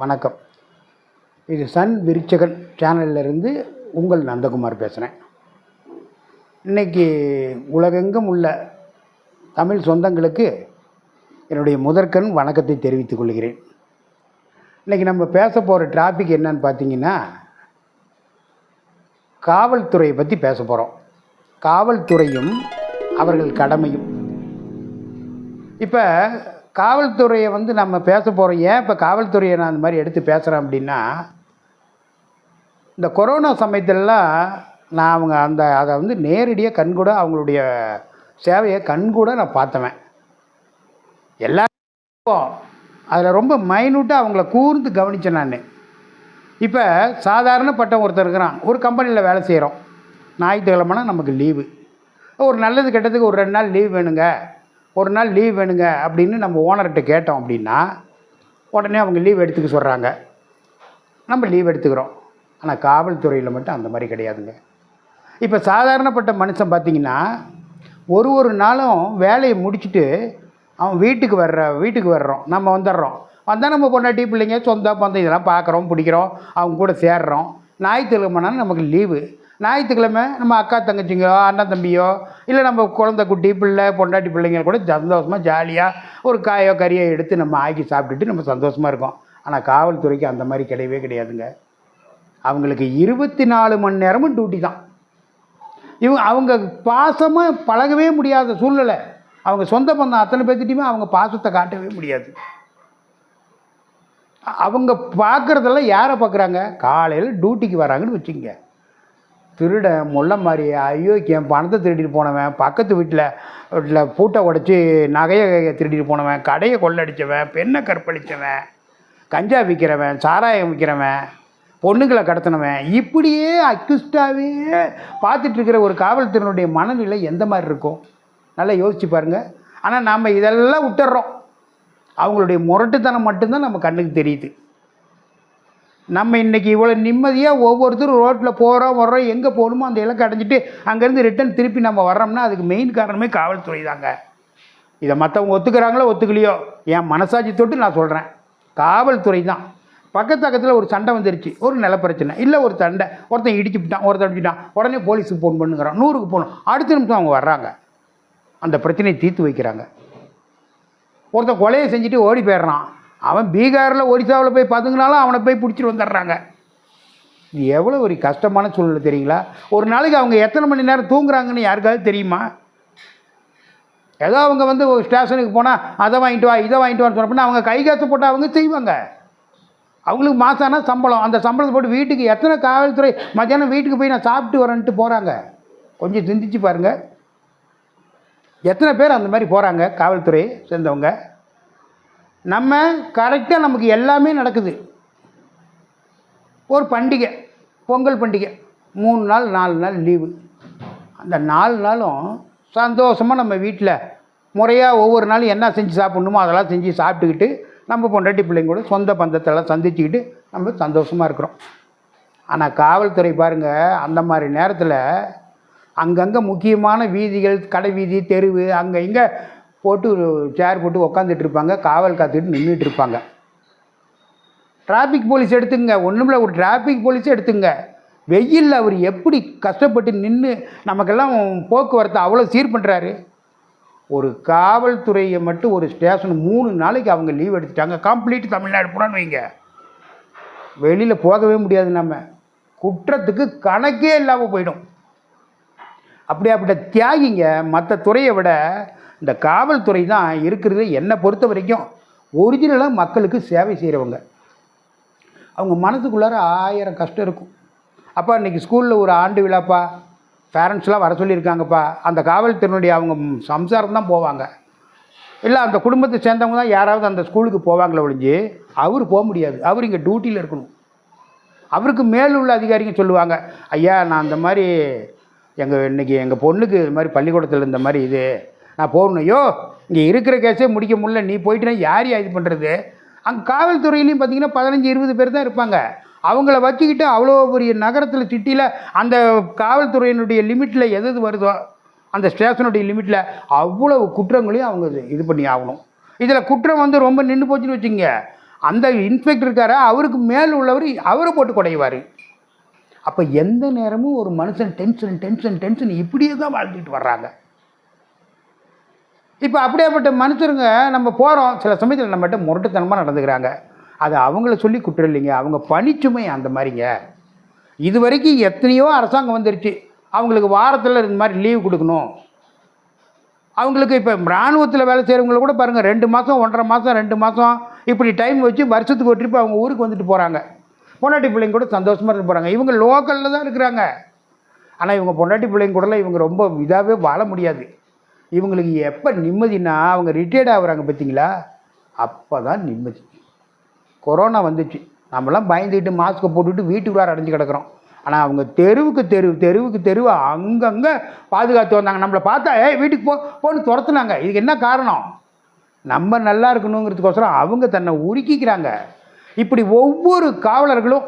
வணக்கம். இது சன் விருச்சகன் சேனல்ல இருந்து உங்கள் நந்தகுமார் பேசுகிறேன் இன்னைக்கு உலகெங்கும் உள்ள தமிழ் சொந்தங்களுக்கு என்னுடைய முதற்கண் வணக்கத்தை தெரிவித்துக் கொள்கிறேன். இன்றைக்கி நம்ம பேச போகிற டாபிக் என்னன்னு பார்த்தீங்கன்னா காவல்துறையை பற்றி பேச போகிறோம் காவல்துறையும் அவர்கள் கடமையும். இப்போ காவல்துறையை வந்து நம்ம பேச போகிறோம் ஏன் இப்போ காவல்துறையை நான் அந்த மாதிரி எடுத்து பேசுகிறேன் அப்படின்னா இந்த கொரோனா சமயத்திலலாம் நான் அவங்க அந்த அதை வந்து நேரடியாக கண்கூட அவங்களுடைய சேவையை கண்கூட நான் பார்த்தவன். எல்லா அதில் ரொம்ப மைனூட்டாக அவங்கள கூர்ந்து கவனித்தேன் நான். இப்போ சாதாரணப்பட்ட ஒருத்தர் இருக்கிறான். ஒரு கம்பெனியில் வேலை செய்கிறோம் ஞாயிற்றுக்கிழமைனா நமக்கு லீவு ஒரு நல்லது கெட்டதுக்கு ஒரு ரெண்டு நாள் லீவ் வேணுங்க. ஒரு நாள் லீவ் வேணுங்க அப்படின்னு நம்ம ஓனர்கிட்ட கேட்டோம் அப்படின்னா உடனே அவங்க லீவ் எடுத்துக்க சொல்கிறாங்க நம்ம லீவ் எடுத்துக்கிறோம். ஆனால் காவல்துறையில் மட்டும் அந்த மாதிரி கிடையாதுங்க. இப்போ சாதாரணப்பட்ட மனுஷன் பார்த்தீங்கன்னா ஒரு ஒரு நாளும் வேலையை முடிச்சுட்டு அவன் வீட்டுக்கு வர்ற வீட்டுக்கு வர்றோம். நம்ம வந்துடுறோம். வந்தால் நம்ம பொண்டாட்டி பிள்ளைங்க சொந்த பந்தம் இதெல்லாம் பார்க்குறோம் பிடிக்கிறோம். அவங்க கூட சேர்றோம். ஞாயிற்றுக்கிழமைனாலும் நமக்கு லீவு ஞாயிற்றுக்கிழமை நம்ம அக்கா தங்கச்சிங்கோ அண்ணன் தம்பியோ இல்லை நம்ம குழந்தை குட்டி பிள்ளை பொண்டாட்டி பிள்ளைங்க கூட சந்தோஷமாக ஜாலியாக ஒரு காயோ கறியோ எடுத்து நம்ம ஆக்கி சாப்பிட்டுட்டு நம்ம சந்தோஷமாக இருக்கோம். ஆனால் காவல்துறைக்கு அந்த மாதிரி கிடையவே கிடையாதுங்க. அவங்களுக்கு இருபத்தி நாலு மணி நேரமும் டியூட்டி தான். இவங்க அவங்க பாசமாக பழகவே முடியாத சூழ்நிலை. அவங்க சொந்த பந்தம் அத்தனை பேர்த்திட்டையுமே அவங்க பாசத்தை காட்டவே முடியாது. அவங்க பார்க்குறதெல்லாம் யாரை பார்க்குறாங்க காலையில் டியூட்டிக்கு வராங்கன்னு வச்சுங்க திருடன் முள்ள மாதிரி அயோக்கியம் பணத்தை திருடிட்டு போனவன் பக்கத்து வீட்டில் வீட்டில் பூட்டை உடச்சி நகையை திருடிட்டு போனவன் கடையை கொள்ளடிச்சவன் பெண்ணை கற்பழித்தவன் கஞ்சா விற்கிறவன் சாராயம் விற்கிறவன் பொண்ணுங்களை கடத்தினவன் இப்படியே அக்யூஸ்டாகவே பார்த்துட்டு இருக்கிற ஒரு காவல்துறையினுடைய மனநிலை எந்த மாதிரி இருக்கும்? நல்லா யோசிச்சு பாருங்கள் ஆனால் நாம் இதெல்லாம் விட்டுறோம். அவங்களுடைய முரட்டுத்தனம் மட்டும்தான் நம்ம கண்ணுக்கு தெரியுது. நம்ம இன்றைக்கி இவ்வளோ நிம்மதியாக ஒவ்வொருத்தரும் ரோட்டில் போகிறோம் வர்றோம் எங்கே போகணுமோ அந்த இலக்கை அடைஞ்சிட்டு அங்கேருந்து ரிட்டன் திருப்பி நம்ம வர்றோம்னா அதுக்கு மெயின் காரணமே காவல்துறை தாங்க. இதை மற்றவங்க ஒத்துக்கிறாங்களோ ஒத்துக்கலையோ என் மனசாட்சி தொட்டு நான் சொல்கிறேன் காவல்துறை தான். பக்கத்து பக்கத்தில் ஒரு சண்டை வந்துருச்சு. ஒரு நில பிரச்சனை இல்லை ஒரு சண்டை ஒருத்தன் இடிச்சு விட்டான் ஒருத்தன் அடிச்சுட்டான் உடனே போலீஸுக்கு ஃபோன் பண்ணுங்கிறான் நூறுக்கு போகணும் அடுத்த நிமிஷம் அவங்க வர்றாங்க. அந்த பிரச்சனையை தீர்த்து வைக்கிறாங்க. ஒருத்தன் கொலையை செஞ்சுட்டு ஓடி போயிடுறான். அவன் பீகாரில் ஒரிசாவில் போய் பதுங்கினாலும் அவனை போய் பிடிச்சிட்டு வந்துடுறாங்க. இது எவ்வளோ ஒரு கஷ்டமான சூழ்நிலை தெரியுங்களா? ஒரு நாளைக்கு அவங்க எத்தனை மணி நேரம் தூங்குறாங்கன்னு யாருக்காவது தெரியுமா? ஏதோ அவங்க வந்து ஒரு ஸ்டேஷனுக்கு போனால் அதை வாங்கிட்டு வா இதை வாங்கிட்டு வான்னு சொன்னப்போ அவங்க கை காசு போட்டால் அவங்க செய்வாங்க. அவங்களுக்கு மாதம் ஆனால் சம்பளம். அந்த சம்பளத்தை போட்டு வீட்டுக்கு எத்தனை காவல்துறை மத்தியானம் வீட்டுக்கு போய் நான் சாப்பிட்டு வரேன்ட்டு போகிறாங்க கொஞ்சம் சிந்திச்சு பாருங்கள் எத்தனை பேர் அந்த மாதிரி போகிறாங்க காவல்துறை சேர்ந்தவங்க? நம்ம கரெக்டாக நமக்கு எல்லாமே நடக்குது. ஒரு பண்டிகை பொங்கல் பண்டிகை மூணு நாள் நாலு நாள் லீவு அந்த நாலு நாளும் சந்தோஷமாக நம்ம வீட்டில் முறையாக ஒவ்வொரு நாளும் என்ன செஞ்சு சாப்பிட்ணுமோ அதெல்லாம் செஞ்சு சாப்பிட்டுக்கிட்டு நம்ம பொண்டாட்டி பிள்ளைங்க கூட சொந்த பந்தத்தெல்லாம் சந்திச்சுக்கிட்டு நம்ம சந்தோஷமாக இருக்கிறோம். ஆனால் காவல்துறை பாருங்கள் அந்த மாதிரி நேரத்தில் அங்கங்கே முக்கியமான வீதிகள் கடை வீதி தெருவு அங்கே இங்கே போட்டு சேர் போட்டு உக்காந்துட்டு இருப்பாங்க காவல் காத்துக்கிட்டு நின்றுட்டு இருப்பாங்க டிராஃபிக் போலீஸ் எடுத்துங்க ஒன்றுமில்ல ஒரு டிராஃபிக் போலீஸே எடுத்துங்க வெயிலில் அவர் எப்படி கஷ்டப்பட்டு நின்று நமக்கெல்லாம் போக்குவரத்தை அவ்வளோ சீர் பண்ணுறாரு ஒரு காவல்துறையை மட்டும் ஒரு ஸ்டேஷன் மூணு நாளைக்கு அவங்க லீவ் எடுத்துட்டாங்க. கம்ப்ளீட் தமிழ்நாடு போனான்னு வைங்க. வெளியில் போகவே முடியாது நம்ம. குற்றத்துக்கு கணக்கே இல்லாமல் போயிடும். அப்படியாப்பட்ட தியாகிங்க மற்ற துறையை விட இந்த காவல்துறை தான் இருக்கிறது என்னை பொறுத்த வரைக்கும் ஒரிஜினலாக மக்களுக்கு சேவை செய்கிறவங்க அவங்க மனசுக்குள்ளார ஆயிரம் கஷ்டம் இருக்கும். அப்பா இன்றைக்கி ஸ்கூலில் ஒரு ஆண்டு விழாப்பா? பேரண்ட்ஸ்லாம் வர சொல்லியிருக்காங்கப்பா. அந்த காவல்துறையினுடைய அவங்க சம்சாரம் தான் போவாங்க. இல்லை அந்த குடும்பத்தை சேர்ந்தவங்க தான் யாராவது அந்த ஸ்கூலுக்கு போவாங்களே ஒழிஞ்சு அவர் போக முடியாது. அவர் இங்கே டியூட்டியில் இருக்கணும். அவருக்கு மேல் உள்ள அதிகாரிங்க சொல்லுவாங்க ஐயா நான் அந்த மாதிரி எங்கள் இன்றைக்கி எங்கள் பொண்ணுக்கு இது மாதிரி பள்ளிக்கூடத்தில் இந்த மாதிரி இது நான் போகணும். ஐயோ இங்கே இருக்கிற கேஸே முடிக்க முடியல. நீ போயிட்டுனா யார் இது பண்ணுறது அங்கே காவல்துறையிலையும் பார்த்தீங்கன்னா பதினஞ்சு இருபது பேர் தான் இருப்பாங்க. அவங்கள வச்சுக்கிட்டு அவ்வளோ பெரிய நகரத்தில் சிட்டியில் அந்த காவல்துறையினுடைய லிமிட்டில் எது எது வருதோ அந்த ஸ்டேஷனுடைய லிமிட்டில் அவ்வளவு குற்றங்களையும் அவங்க இது- இது பண்ணி ஆகணும். இதில் குற்றம் வந்து ரொம்ப நின்று போச்சுன்னு வச்சுங்க அந்த இன்ஸ்பெக்டர் இருக்கார அவருக்கு மேல் உள்ளவர் அவரை போட்டு குடைவார் அப்போ எந்த நேரமும் ஒரு மனுஷன் டென்ஷன் டென்ஷன் டென்ஷன் இப்படியே தான் வாழ்ந்துட்டு வர்றாங்க. இப்போ அப்படியேப்பட்ட மனுஷருங்க நம்ம போகிறோம் சில சமயத்தில் நம்மகிட்ட முரட்டுத்தனமாக நடந்துக்கிறாங்க. அது அவங்கள சொல்லி குற்றம் அவங்க பணிச்சுமை அந்த மாதிரிங்க. இது வரைக்கும் எத்தனையோ அரசாங்கம் வந்துருச்சு. அவங்களுக்கு வாரத்தில் இந்த மாதிரி லீவு கொடுக்கணும். அவங்களுக்கு இப்போ இராணுவத்தில் வேலை செய்கிறவங்கள கூட பாருங்கள் ரெண்டு மாதம் ஒன்றரை மாதம் ரெண்டு மாதம் இப்படி டைம் வச்சு வருஷத்துக்கு ஒரு ட்ரிப் அவங்க ஊருக்கு வந்துட்டு போகிறாங்க பொண்டாட்டி பிள்ளைங்க கூட சந்தோஷமாக இருந்து போகிறாங்க இவங்க லோக்கலில் தான் இருக்கிறாங்க. ஆனால் இவங்க பொண்டாட்டி பிள்ளைங்க கூடலாம் இவங்க ரொம்ப இதாகவே வாழ முடியாது. இவங்களுக்கு எப்போ நிம்மதினா அவங்க ரிட்டையர்ட் ஆகுறாங்க பார்த்தீங்களா அப்போ தான் நிம்மதி. கொரோனா வந்துச்சு. நம்மளாம் பயந்துக்கிட்டு மாஸ்க்கை போட்டுட்டு வீட்டுக்குள்ளார அடைஞ்சு கிடக்கிறோம். ஆனால் அவங்க தெருவுக்கு தெரு தெருவுக்கு தெருவு அங்கங்கே பாதுகாத்து வந்தாங்க. நம்மளை பார்த்தா ஏ வீட்டுக்கு போ போன்னு துரத்துனாங்க. இதுக்கு என்ன காரணம்? நம்ம நல்லா இருக்கணுங்கிறதுக்கோசரம் அவங்க தன்னை உருக்கிக்கிறாங்க. இப்படி ஒவ்வொரு காவலர்களும்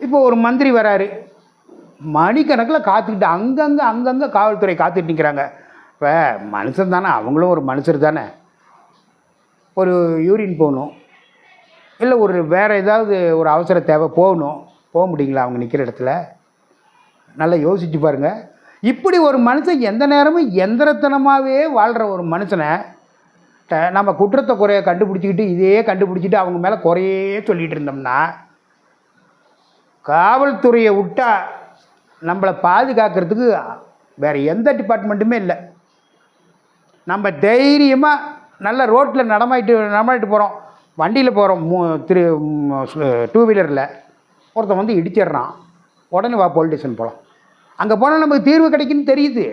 இப்போ ஒரு மந்திரி வராரு. மணிக்கணக்கில் காத்துக்கிட்டு அங்கங்கே அங்கங்கே காவல்துறை காத்துட்டு நிற்கிறாங்க இப்போ மனுஷன் தானே அவங்களும் ஒரு மனுஷர் தானே. ஒரு யூரின் போகணும் இல்லை ஒரு வேறு ஏதாவது ஒரு அவசர தேவை போகணும். போக முடியுங்களா அவங்க நிற்கிற இடத்துல? நல்லா யோசிச்சு பாருங்கள் இப்படி ஒரு மனுஷன் எந்த நேரமும் எந்திரத்தனமாகவே வாழ்கிற ஒரு மனுஷனை நம்ம குற்றத்தை குறைய கண்டுபிடிச்சிக்கிட்டு இதே கண்டுபிடிச்சிட்டு அவங்க மேலே குறையே சொல்லிகிட்டு இருந்தோம்னா காவல்துறையை விட்டா நம்மளை பாதுகாக்கிறதுக்கு வேறு எந்த டிபார்ட்மெண்ட்டுமே இல்லை. நம்ம தைரியமாக நல்ல ரோட்டில் நடமாயிட்டு நடமாயிட்டு போகிறோம் வண்டியில் போகிறோம் மூ திரு டூ வீலரில் ஒருத்தன் வந்து இடிச்சிடுறான். உடனே வா போலீஸ் போகலாம் அங்கே போனால் நமக்கு தீர்வு கிடைக்குன்னு தெரியுது.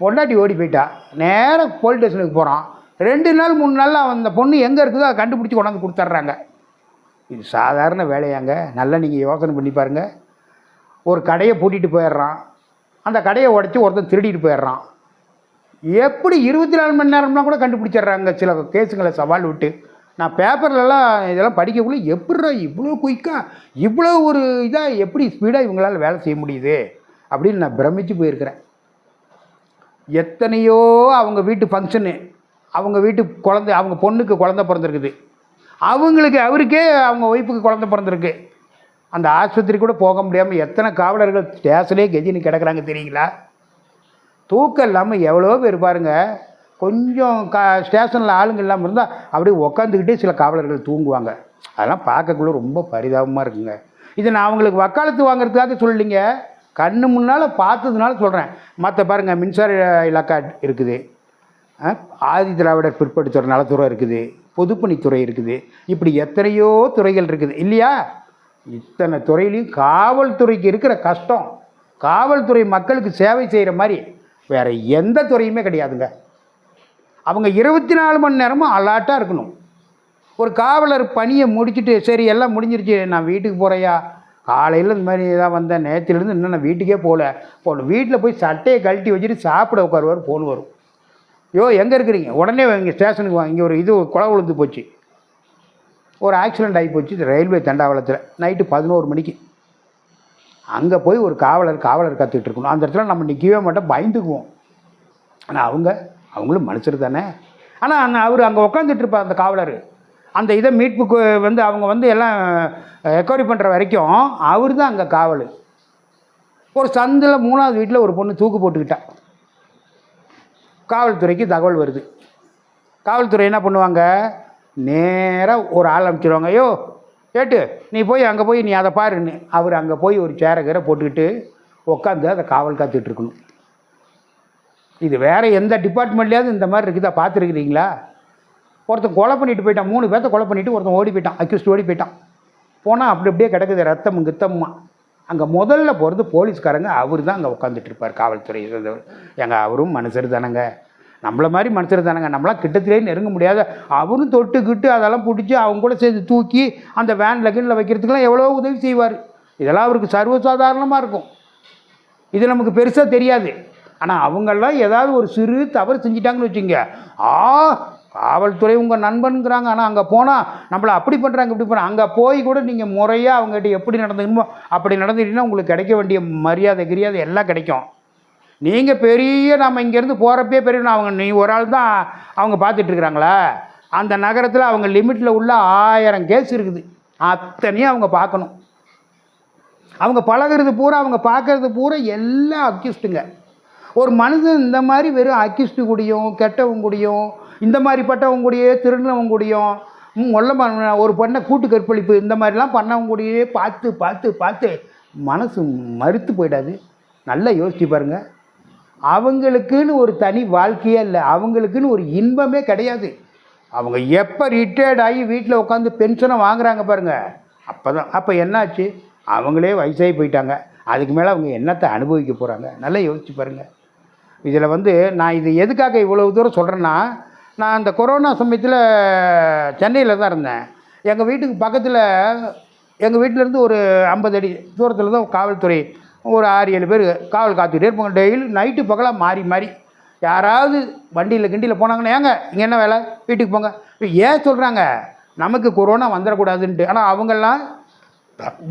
பொண்டாட்டி ஓடி போயிட்டா. நேராக போலீஸ் ஸ்டேஷனுக்கு போகிறான் ரெண்டு நாள் மூணு நாளில் அந்த பொண்ணு எங்கே இருக்குதோ அதை கண்டுபிடிச்சி கொண்டாந்து கொடுத்துட்றாங்க. இது சாதாரண வேலையாங்க. நல்லா நீங்கள் யோசனை பண்ணி பாருங்கள் ஒரு கடையை பூட்டிகிட்டு போயிடுறான். அந்த கடையை உடச்சி ஒருத்தன் திருடிட்டு போயிடுறான். எப்படி இருபத்தி நாலு மணி நேரம்லாம் கூட கண்டுபிடிச்சிடுறாங்க சில கேஸுங்களை சவால் விட்டு? நான் பேப்பர்லலாம் இதெல்லாம் படிக்கக்குள்ள எப்படிடா இவ்வளோ குயிக்காக இவ்வளோ ஒரு இதாக எப்படி ஸ்பீடாக இவங்களால வேலை செய்ய முடியுது? அப்படின்னு நான் பிரமிச்சு போயிருக்கிறேன். எத்தனையோ அவங்க வீட்டு ஃபங்க்ஷனு அவங்க வீட்டு குழந்தை அவங்க பொண்ணுக்கு குழந்த பிறந்திருக்குது. அவங்களுக்கு அவருக்கே அவங்க ஒய்ஃபுக்கு குழந்த பிறந்திருக்கு. அந்த ஆஸ்பத்திரி கூட போக முடியாமல் எத்தனை காவலர்கள் ஸ்டேஷனே கெஜின்னு கிடக்குறாங்க தெரியுங்களா? தூக்கம் இல்லாமல் எவ்வளோ பேர் பாருங்க. கொஞ்சம் கா ஸ்டேஷனில் ஆளுங்க இல்லாமல் இருந்தால் அப்படியே உக்காந்துக்கிட்டே சில காவலர்கள் தூங்குவாங்க. அதெல்லாம் பார்க்கக்குள்ள ரொம்ப பரிதாபமாக இருக்குங்க. இது நான் அவங்களுக்கு வக்காலத்து வாங்குறதுக்காக சொல்லிங்க கண்ணு முன்னால் பார்த்ததுனால சொல்கிறேன் மற்ற பாருங்கள் மின்சார இலாக்கா இருக்குது. ஆதி திராவிடர் பிற்படுத்துகிற நலத்துறை இருக்குது. பொதுப்பணித்துறை இருக்குது. இப்படி எத்தனையோ துறைகள் இருக்குது. இல்லையா? இத்தனை துறையிலையும் காவல்துறைக்கு இருக்கிற கஷ்டம். காவல்துறை மக்களுக்கு சேவை செய்கிற மாதிரி வேறு எந்த துறையுமே கிடையாதுங்க. அவங்க இருபத்தி நாலு மணி நேரமும் அலாட்டாக இருக்கணும். ஒரு காவலர் பணியை முடிச்சுட்டு சரி எல்லாம் முடிஞ்சிருச்சு நான் வீட்டுக்கு போகிறையா காலையில் இந்த மாதிரி தான் வந்தேன். நேற்றுலேருந்து இன்னும் நான் வீட்டுக்கே போகல போகணும் வீட்டில் போய் சட்டையை கழட்டி வச்சுட்டு சாப்பிட உட்காருவார் ஃபோன் வரும். யோ எங்கே இருக்கிறீங்க? உடனே இங்கே ஸ்டேஷனுக்கு வாங்க இங்கே ஒரு இது குளம் விழுந்து போச்சு. ஒரு ஆக்சிடெண்ட் ஆகி போச்சு. ரயில்வே தண்டாவளத்தில். நைட்டு பதினோரு மணிக்கு. அங்கே போய் ஒரு காவலர் காவலர் கற்றுக்கிட்டு இருக்கணும். அந்த இடத்துல நம்ம நிற்கவே மாட்டோம் பயந்துக்குவோம். ஆனால் அவங்க அவங்களும் மனுஷர் தானே. ஆனால் அந்த அவர் அங்கே உட்காந்துட்டு இருப்பார் அந்த காவலர். அந்த இதை மீட்புக்கு வந்து அவங்க வந்து எல்லாம் ரெக்கவரி பண்ணுற வரைக்கும் அவர் தான் அங்கே காவல். ஒரு சந்தில் மூணாவது வீட்டில் ஒரு பொண்ணு தூக்கு போட்டுக்கிட்டா. காவல்துறைக்கு தகவல் வருது. காவல்துறை என்ன பண்ணுவாங்க? நேராக ஒரு ஆள் அமைச்சிருவாங்க ஐயோ ஏட்டு நீ போய் அங்கே போய் நீ அதை பாருன்னு. அவர் அங்கே போய் ஒரு சேரை கீரை போட்டுக்கிட்டு உட்காந்து அதை காவல் காத்துட்ருக்கணும் இது வேறு எந்த டிபார்ட்மெண்ட்லேயாவது இந்த மாதிரி இருக்குதா பார்த்துருக்குறீங்களா? ஒருத்தன் கொலை பண்ணிட்டு போயிட்டான் மூணு பேர்த்த கொலை பண்ணிட்டு ஒருத்தன் ஓடி போயிட்டான் அக்யூஸ்ட் ஓடி போயிட்டான். போனால் அப்படி அப்படியே கிடக்குது ரத்தம் கித்தம்மா. அங்கே முதல்ல போகிறது போலீஸ்காரங்க அவர் தான் அங்கே உட்காந்துட்டு இருப்பார் காவல்துறை எங்கள் அவரும் மனுஷர் தானங்க. நம்மளை மாதிரி மனுஷர் தானங்க. நம்மளாம் கிட்டத்திலே நெருங்க முடியாத அவரும் தொட்டுக்கிட்டு அதெல்லாம் பிடிச்சி அவங்க கூட சேர்ந்து தூக்கி அந்த வேனில் கீனில் வைக்கிறதுக்கெல்லாம் எவ்வளோ உதவி செய்வார். இதெல்லாம் அவருக்கு சர்வசாதாரணமாக இருக்கும். இது நமக்கு பெருசாக தெரியாது. ஆனால் அவங்கெல்லாம் ஏதாவது ஒரு சிறு தவறு செஞ்சிட்டாங்கன்னு வச்சுங்க. ஆ காவல்துறை உங்கள் நண்பனுங்கிறாங்க. ஆனால் அங்கே போனால் நம்மளை அப்படி பண்ணுறாங்க இப்படி பண்ணுறாங்க அங்கே போய் கூட நீங்கள் முறையாக அவங்ககிட்ட எப்படி நடந்துக்கணுமோ அப்படி நடந்துக்கிட்டீங்கன்னா உங்களுக்கு கிடைக்க வேண்டிய மரியாதை கிரியாதை எல்லாம் கிடைக்கும். நீங்கள் பெரிய நம்ம இங்கேருந்து போகிறப்பே பெரிய அவங்க நீ ஒரு ஆள் தான் அவங்க பார்த்துட்ருக்குறாங்களா. அந்த நகரத்தில் அவங்க லிமிட்டில் உள்ள ஆயிரம் கேஸ் இருக்குது. அத்தனையும் அவங்க பார்க்கணும். அவங்க பழகுறது பூரா அவங்க பார்க்கறது பூரா எல்லாம் அக்யூஸ்டுங்க ஒரு மனுஷன் இந்த மாதிரி வெறும் அக்யூஸ்டு கூடயும் கெட்டவங்க கூடியும் இந்த மாதிரிப்பட்டவங்க கூடயே திருடினவங்க கூடியும் ம், மொல்ல ஒரு பொண்ணை கூட்டு கற்பழிப்பு இந்த மாதிரிலாம் பண்ணவங்க கூடயே பார்த்து பார்த்து பார்த்து மனசு மறுத்து போயிடாது. நல்லா யோசிச்சு பாருங்கள் அவங்களுக்குன்னு ஒரு தனி வாழ்க்கையே இல்லை. அவங்களுக்குன்னு ஒரு இன்பமே கிடையாது. அவங்க எப்போ ரிட்டையர்ட் ஆகி வீட்டில் உட்காந்து பென்ஷனை வாங்குறாங்க பாருங்கள் அப்போ தான் அப்போ என்னாச்சு? அவங்களே வயசாகி போயிட்டாங்க. அதுக்கு மேலே அவங்க என்னத்தை அனுபவிக்க போகிறாங்க நல்லா யோசிச்சு பாருங்கள் இதில் வந்து நான் இது எதுக்காக இவ்வளோ தூரம் சொல்கிறேன்னா நான் அந்த கொரோனா சமயத்தில் சென்னையில் தான் இருந்தேன். எங்கள் வீட்டுக்கு பக்கத்தில் எங்கள் வீட்டிலேருந்து ஒரு ஐம்பது அடி தூரத்தில் தான் காவல்துறை ஒரு ஆறு ஏழு பேர் காவல் காத்துக்கிட்டே இருப்பாங்க. டெய்லி நைட்டு பகலாக மாறி மாறி. யாராவது வண்டியில் கிண்டியில் போனாங்கன்னா ஏங்க இங்கே என்ன வேலை? வீட்டுக்கு போங்க. ஏன் சொல்கிறாங்க நமக்கு கொரோனா வந்துடக்கூடாதுன்ட்டு. ஆனால் அவங்கெல்லாம்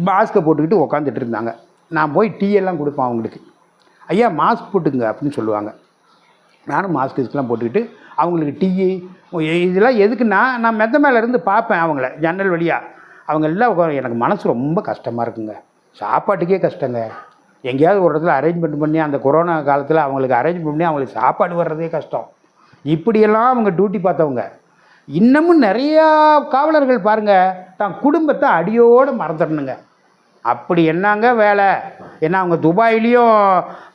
மாஸ்க்கை போட்டுக்கிட்டு உக்காந்துட்டு இருந்தாங்க. நான் போய் டீ எல்லாம் கொடுப்பேன் அவங்களுக்கு. ஐயா மாஸ்க் போட்டுக்குங்க அப்படின்னு சொல்லுவாங்க. நானும் மாஸ்க் இதுக்கெல்லாம் போட்டுக்கிட்டு அவங்களுக்கு டீ இதெல்லாம் எதுக்குன்னா நான் மெத்த மேலே இருந்து பார்ப்பேன் அவங்கள ஜன்னல் வழியாக அவங்க எல்லாம் எனக்கு மனசு ரொம்ப கஷ்டமாக இருக்குங்க. சாப்பாட்டுக்கே கஷ்டங்க. எங்கேயாவது ஒரு இடத்துல அரேஞ்ச்மெண்ட் பண்ணி அந்த கொரோனா காலத்தில் அவங்களுக்கு அரேஞ்ச் பண்ணி அவங்களுக்கு சாப்பாடு வர்றதே கஷ்டம். இப்படியெல்லாம் அவங்க டியூட்டி பார்த்தவங்க. இன்னமும் நிறையா காவலர்கள் பாருங்கள் தான் குடும்பத்தை அடியோடு மறந்துடணுங்க. அப்படி என்னங்க வேலை? ஏன்னா அவங்க துபாயிலையும்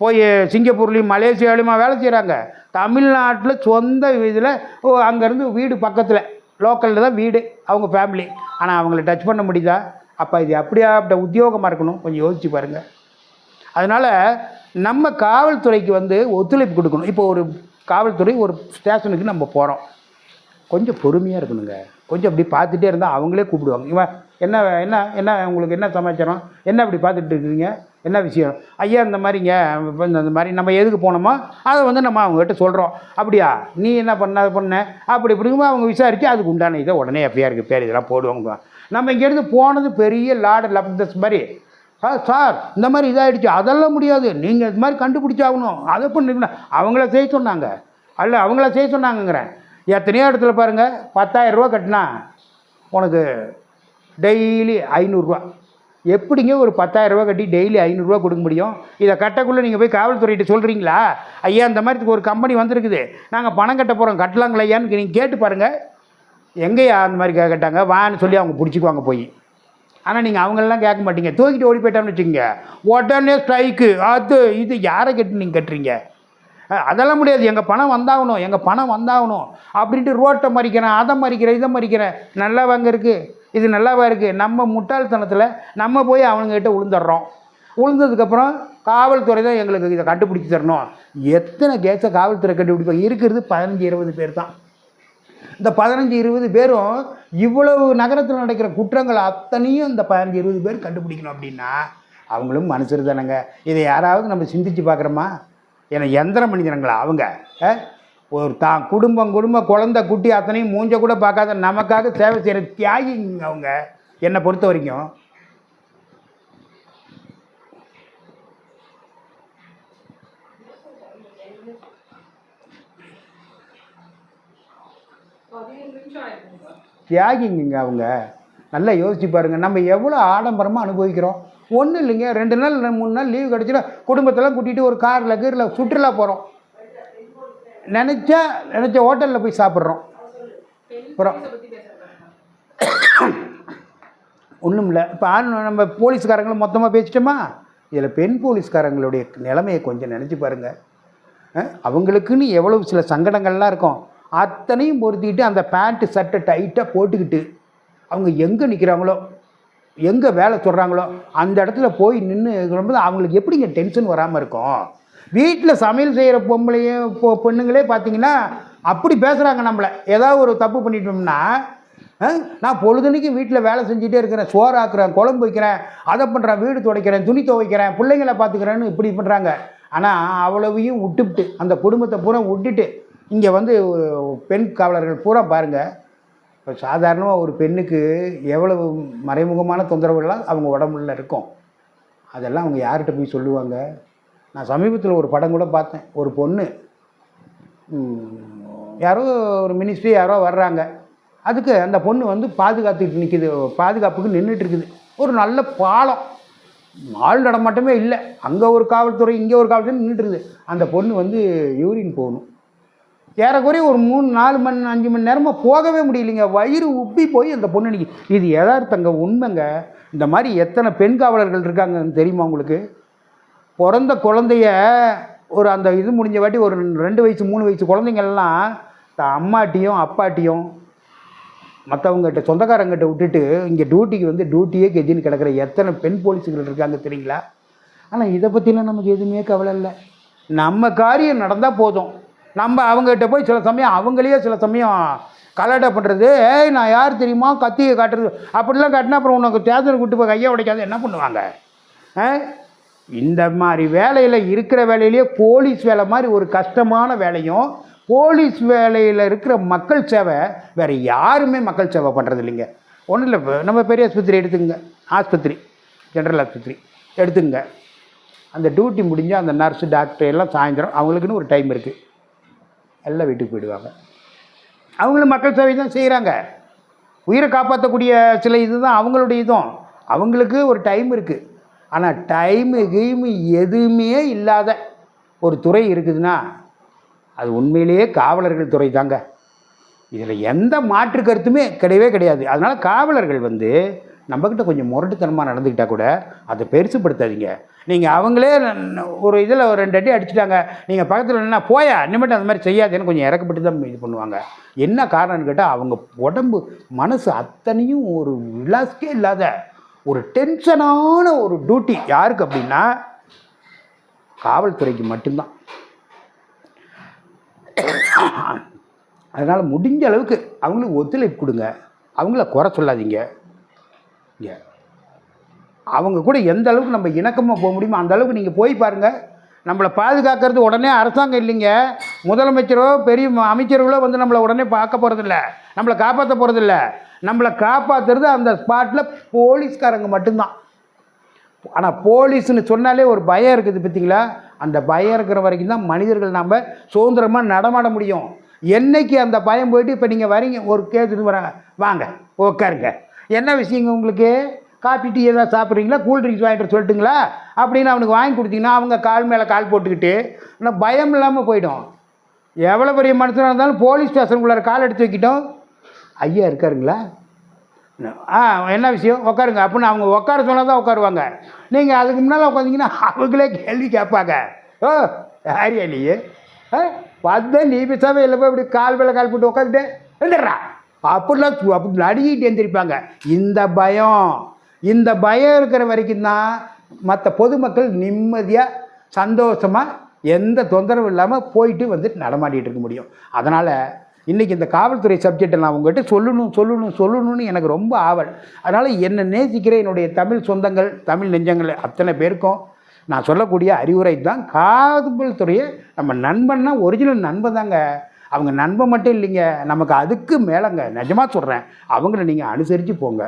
போய் சிங்கப்பூர்லேயும் மலேசியாவிலையுமா வேலை செய்கிறாங்க தமிழ்நாட்டில் சொந்த இதில் அங்கேருந்து வீடு பக்கத்தில் லோக்கலில் தான் வீடு அவங்க ஃபேமிலி ஆனால் அவங்கள டச் பண்ண முடியுதா? அப்போ இது அப்படியா அப்படி உத்தியோகமாக இருக்கணும்? கொஞ்சம் யோசிச்சு பாருங்கள் அதனால் நம்ம காவல்துறைக்கு வந்து ஒத்துழைப்பு கொடுக்கணும். இப்போ ஒரு காவல்துறை ஒரு ஸ்டேஷனுக்கு நம்ம போகிறோம் கொஞ்சம் பொறுமையாக இருக்கணுங்க. கொஞ்சம் அப்படி பார்த்துட்டே இருந்தால் அவங்களே கூப்பிடுவாங்க. இவன் என்ன என்ன என்ன உங்களுக்கு என்ன சமாச்சாரம்? என்ன இப்படி பார்த்துட்டு இருக்கீங்க? என்ன விஷயம்? ஐயா இந்த மாதிரிங்க இந்த மாதிரி நம்ம எதுக்கு போனோமோ அதை வந்து நம்ம அவங்ககிட்ட சொல்கிறோம் அப்படியா? நீ என்ன பண்ண அதை பண்ண? அப்படி இப்படிங்கும்போது அவங்க விசாரித்து அதுக்கு உண்டான இதை உடனே எஃப்ஐஆருக்கு பேர் இதெல்லாம் போடுவாங்க. நம்ம இங்கேருந்து போனது பெரிய லாடு லப்தஸ் மாதிரி. சார் சார் இந்த மாதிரி இதாகிடுச்சு அதெல்லாம் முடியாது. நீங்கள் இது மாதிரி கண்டுபிடிச்சாகணும். அதை பண்ணுறீங்கன்னா அவங்கள செய்ய சொன்னாங்க. அல்ல அவங்கள செய்ய சொன்னாங்கங்கிறேன். எத்தனையோ இடத்துல பாருங்கள் பத்தாயிரம் ரூபா கட்டினா உனக்கு டெய்லி ஐநூறுரூவா எப்படிங்க ஒரு பத்தாயிரரூவா கட்டி டெய்லி ஐநூறுரூவா கொடுக்க முடியும்? இதை கட்டக்குள்ளே நீங்கள் போய் காவல்துறையிட்ட சொல்கிறீங்களா ஐயா இந்த மாதிரி ஒரு கம்பெனி வந்திருக்குது. நாங்கள் பணம் கட்ட போகிறோம் கட்டலாங்களா ஐயான்னு நீங்கள் கேட்டு பாருங்கள் எங்கேயா அந்த மாதிரி கே- கேட்டாங்க? வான்னு சொல்லி அவங்க பிடிச்சிக்குவாங்க போய். ஆனால் நீங்கள் அவங்களெல்லாம் கேட்க மாட்டீங்க. தூக்கிட்டு ஓடி போயிட்டோம்னு வச்சுக்கோங்க. உடனே ஸ்ட்ரைக்கு அது இது யாரை கட்டி நீங்கள் கட்டுறீங்க? அதெல்லாம் முடியாது. எங்கள் பணம் வந்தாகணும். எங்கள் பணம் வந்தாகணும். அப்படின்ட்டு ரோட்டை மறிக்கிறேன் அதை மறிக்கிறேன் இதை மறிக்கிறேன். நல்லாவாங்க இருக்குது இது நல்லாவா இருக்குது நம்ம முட்டாள்தனத்தில் நம்ம போய் அவனுங்கிட்ட விழுந்துடுறோம் விழுந்ததுக்கப்புறம் காவல்துறை தான் எங்களுக்கு இதை கண்டுபிடிச்சி தரணும். எத்தனை கேஸை காவல்துறை கண்டுபிடிப்பாங்க? இருக்கிறது பதினஞ்சு இருபது பேர் தான். இந்த பதினஞ்சு இருபது பேரும் இவ்வளவு நகரத்தில் நடக்கிற குற்றங்கள் அத்தனையும் இந்த பதினஞ்சு இருபது பேர் கண்டுபிடிக்கணும் அப்படின்னா அவங்களும் மனுஷர் தானங்க. இதை யாராவது நம்ம சிந்திச்சு பார்க்குறோமா ஏன்னா எந்திர மனிதனங்களா அவங்க. ஒரு தான் குடும்பம் குடும்பம் குழந்தை குட்டி அத்தனையும் மூஞ்ச கூட பார்க்காத நமக்காக சேவை செய்கிற தியாகிங்க அவங்க. என்னை பொறுத்த வரைக்கும் தியாகிங்க அவங்க. நல்லா யோசிச்சு பாருங்க நம்ம எவ்வளோ ஆடம்பரமாக அனுபவிக்கிறோம். ஒன்றும் இல்லைங்க ரெண்டு நாள் மூணு நாள் லீவு கிடச்சினா குடும்பத்தெல்லாம் கூட்டிகிட்டு ஒரு காரில் கீரில் சுற்றுலா போகிறோம் நினச்சா நினச்ச ஹோட்டலில் போய் சாப்பிட்றோம். அப்புறம் ஒன்றும் இல்லை. இப்போ ஆண் நம்ம போலீஸ்காரங்களும் மொத்தமாக பேசிட்டோமா? இதில் பெண் போலீஸ்காரங்களுடைய நிலைமையை கொஞ்சம் நினச்சி பாருங்கள் அவங்களுக்குன்னு எவ்வளோ சில சங்கடங்கள்லாம் இருக்கும். அத்தனையும் பொருத்திக்கிட்டு அந்த பேண்ட்டு சட்டை டைட்டாக போட்டுக்கிட்டு அவங்க எங்கே நிற்கிறாங்களோ எங்கே வேலை சொல்கிறாங்களோ அந்த இடத்துல போய் நின்று இருக்கும்போது அவங்களுக்கு எப்படிங்க டென்ஷன் வராமல் இருக்கும்? வீட்டில் சமையல் செய்கிற பொம்பளையும் பொ பொண்ணுங்களே பார்த்தீங்கன்னா அப்படி பேசுகிறாங்க நம்மளை. ஏதாவது ஒரு தப்பு பண்ணிட்டோம்னா நான் பொழுதுனைக்கும் வீட்டில் வேலை செஞ்சுட்டே இருக்கிறேன் சோறு ஆக்குறேன் குழம்பு வைக்கிறேன் அதை பண்ணுறேன் வீடு துடைக்கிறேன் துணி துவைக்கிறேன் பிள்ளைங்களை பார்த்துக்கிறேன்னு இப்படி பண்ணுறாங்க ஆனால் அவ்வளவையும் விட்டுவிட்டு அந்த குடும்பத்தை பூரா விட்டுட்டு இங்கே வந்து ஒரு பெண் காவலர்கள் பூரா பாருங்கள் இப்போ சாதாரணமாக ஒரு பெண்ணுக்கு எவ்வளவு மறைமுகமான தொந்தரவுகள்லாம் அவங்க உடம்புல இருக்கும். அதெல்லாம் அவங்க யார்கிட்ட போய் சொல்லுவாங்க? நான் சமீபத்தில் ஒரு படம் கூட பார்த்தேன். ஒரு பொண்ணு. யாரோ ஒரு மினிஸ்ட்ரி யாரோ வர்றாங்க. அதுக்கு அந்த பொண்ணு வந்து பாதுகாத்துக்கிட்டு நிற்கிது பாதுகாப்புக்கு நின்றுட்டு இருக்குது. ஒரு நல்ல பாலம். ஆள் நடமாட்டமே இல்லை. அங்கே ஒரு காவல்துறை இங்கே ஒரு காவல்துறை நின்றுட்டு இருக்குது. அந்த பொண்ணு வந்து யூரின் போகணும். ஏறக்குறைய ஒரு மூணு நாலு மணி அஞ்சு மணி நேரமாக போகவே முடியலைங்க. வயிறு உப்பி போய் அந்த பொண்ணு நிற்கி இது எதார்த்தங்க உண்மைங்க. இந்த மாதிரி எத்தனை பெண் காவலர்கள் இருக்காங்கன்னு தெரியுமா உங்களுக்கு? பிறந்த குழந்தைய ஒரு அந்த இது முடிஞ்ச வாட்டி ஒரு ரெண்டு வயசு மூணு வயசு குழந்தைங்கள்லாம் இந்த அம்மாட்டியும் அப்பாட்டியும் மற்றவங்ககிட்ட சொந்தக்காரங்கிட்ட விட்டுட்டு இங்கே டியூட்டிக்கு வந்து டியூட்டியே கெஜின்னு கிடக்கிற எத்தனை பெண் போலீஸுகள் இருக்காங்க தெரியுங்களா? ஆனால் இதை பற்றிலாம் நமக்கு எதுவுமே கவலை இல்லை. நம்ம காரியம் நடந்தால் போதும். நம்ம அவங்ககிட்ட போய் சில சமயம் அவங்களையே சில சமயம் கலாட்டா பண்ணுறது ஏய் நான் யார் தெரியுமா? கத்தியை காட்டுறது. அப்படிலாம் காட்டினா அப்புறம் உனக்கு தேர்தல் கூட்டு போய் கையை உடைக்காது. என்ன பண்ணுவாங்க? ஆ? இந்த மாதிரி வேலையில் இருக்கிற வேலையிலேயே போலீஸ் வேலை மாதிரி ஒரு கஷ்டமான வேலையும் போலீஸ் வேலையில் இருக்கிற மக்கள் சேவை வேறு யாருமே மக்கள் சேவை பண்ணுறது இல்லைங்க. ஒன்றும் இல்லை. நம்ம பெரிய ஆஸ்பத்திரி எடுத்துங்க ஆஸ்பத்திரி ஜென்ரல் ஆஸ்பத்திரி எடுத்துங்க அந்த டியூட்டி முடிஞ்சு அந்த நர்ஸு டாக்டர் எல்லாம் சாயந்தரம் அவங்களுக்குன்னு ஒரு டைம் இருக்குது எல்லாம் வீட்டுக்கு போயிடுவாங்க. அவங்களும் மக்கள் சேவை தான் செய்கிறாங்க உயிரை காப்பாற்றக்கூடிய சில இது தான் அவங்களுடைய இதுவும் அவங்களுக்கு ஒரு டைம் இருக்குது ஆனால் டைமு கீமு எதுவுமே இல்லாத ஒரு துறை இருக்குதுன்னா அது உண்மையிலேயே காவலர்கள் துறை தாங்க. இதில் எந்த மாற்று கருத்துமே கிடையவே கிடையாது. அதனால் காவலர்கள் வந்து நம்மக்கிட்ட கொஞ்சம் முரட்டுத்தனமாக நடந்துக்கிட்டால் கூட அதை பெருசுப்படுத்தாதீங்க. நீங்கள் அவங்களே ஒரு இதில் ஒரு ரெண்டு அடி அடிச்சிட்டாங்க. நீங்கள் பக்கத்தில் என்ன போயா இனிமேட்டு அந்த மாதிரி செய்யாதேன்னு கொஞ்சம் இறக்கப்பட்டு தான் இது பண்ணுவாங்க. என்ன காரணம்னு கேட்டால் அவங்க உடம்பு மனசு அத்தனையும் ஒரு விலாஸ்க்கே இல்லாத ஒரு டென்ஷனான ஒரு டியூட்டி யாருக்கு அப்படின்னா காவல்துறைக்கு மட்டும்தான். அதனால் முடிஞ்ச அளவுக்கு அவங்களுக்கு ஒத்துழைப்பு கொடுங்க. அவங்கள குறை சொல்லாதீங்க. இங்க. அவங்க கூட எந்த அளவுக்கு நம்ம இணக்கமாக போக முடியுமோ அந்த அளவுக்கு நீங்கள் போய் பாருங்கள் நம்மளை பாதுகாக்கிறது உடனே அரசாங்கம் இல்லைங்க. முதலமைச்சரோ பெரிய அமைச்சர்களோ வந்து நம்மளை உடனே பார்க்க போகிறதில்ல நம்மளை காப்பாற்ற போகிறதில்ல நம்மளை காப்பாற்றுறது அந்த ஸ்பாட்டில் போலீஸ்காரங்க மட்டும்தான். ஆனால் போலீஸ்னு சொன்னாலே ஒரு பயம் இருக்குது பார்த்தீங்களா அந்த பயம் இருக்கிற வரைக்கும் தான் மனிதர்கள் நம்ம சுதந்திரமாக நடமாட முடியும். என்னைக்கு அந்த பயம் போயிட்டு இப்போ நீங்கள் வரீங்க ஒரு கேஸ் வராங்க வாங்க உட்காருங்க என்ன விஷயங்க உங்களுக்கு? காப்பி டீ ஏதாவது சாப்பிட்றீங்களா? கூல் ட்ரிங்க்ஸ் வாங்கிட்டு சொல்லிட்டுங்களா சொல்லட்டுங்களா? அப்படின்னு அவனுக்கு வாங்கி கொடுத்தீங்கன்னா அவங்க கால் மேலே கால் போட்டுக்கிட்டு ஆனால் பயம் இல்லாமல் போயிடும். எவ்வளோ பெரிய மனுஷனாக இருந்தாலும் போலீஸ் ஸ்டேஷனுக்குள்ளார கால் எடுத்து வைக்கிட்டோம். ஐயா இருக்காருங்களா? ஆ என்ன விஷயம்? உட்காருங்க. அப்படின்னு அவங்க உட்கார சொன்னால் தான் உட்காருவாங்க. நீங்கள் அதுக்கு முன்னால் உட்காந்திங்கன்னா அவங்களே கேள்வி கேட்பாங்க. ஓ யாரியா நீ? ஆ நீ பேசாமல் இல்லை போய் இப்படி கால் மேலே கால் போட்டு உட்காந்துட்டு வந்துடுறா அப்படிலாம் அப்படி நடுங்கிட்டு எந்திரிப்பாங்க. இந்த பயம். இந்த பயம் இருக்கிற வரைக்கும் தான் மற்ற பொதுமக்கள் நிம்மதியாக சந்தோஷமாக எந்த தொந்தரவும் இல்லாமல் போயிட்டு வந்துட்டு நடமாடிட்டு இருக்க முடியும். அதனால் இன்றைக்கி இந்த காவல்துறை சப்ஜெக்டை நான் உங்கள்கிட்ட சொல்லணும் சொல்லணும் சொல்லணும்னு எனக்கு ரொம்ப ஆவல். அதனால் என்னை நேசிக்கிற என்னுடைய தமிழ் சொந்தங்கள் தமிழ் நெஞ்சங்கள் அத்தனை பேருக்கும் நான் சொல்லக்கூடிய அறிவுரை தான் காவல்துறையை நம்ம நண்பன்னா ஒரிஜினல் நண்பன் தாங்க. அவங்க நண்பன் மட்டும் இல்லைங்க நமக்கு அதுக்கு மேலேங்க நிஜமாக சொல்கிறேன் அவங்கள நீங்கள் அனுசரித்து போங்க.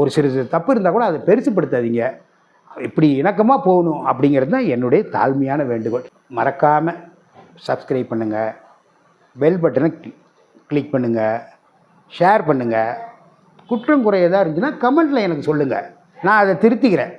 ஒரு சிறு சிறு தப்பு இருந்தால் கூட அதை பெருசுப்படுத்தாதீங்க. இப்படி இணக்கமாக போகணும் அப்படிங்கிறது தான் என்னுடைய தாழ்மையான வேண்டுகோள். மறக்காமல் சப்ஸ்கிரைப் பண்ணுங்கள் பெல் பட்டனை கிளிக் பண்ணுங்கள் ஷேர் பண்ணுங்கள் குற்றம் குறை எதாக இருந்துச்சுன்னா கமெண்ட்டில் எனக்கு சொல்லுங்கள் நான் அதை திருத்திக்கிறேன்.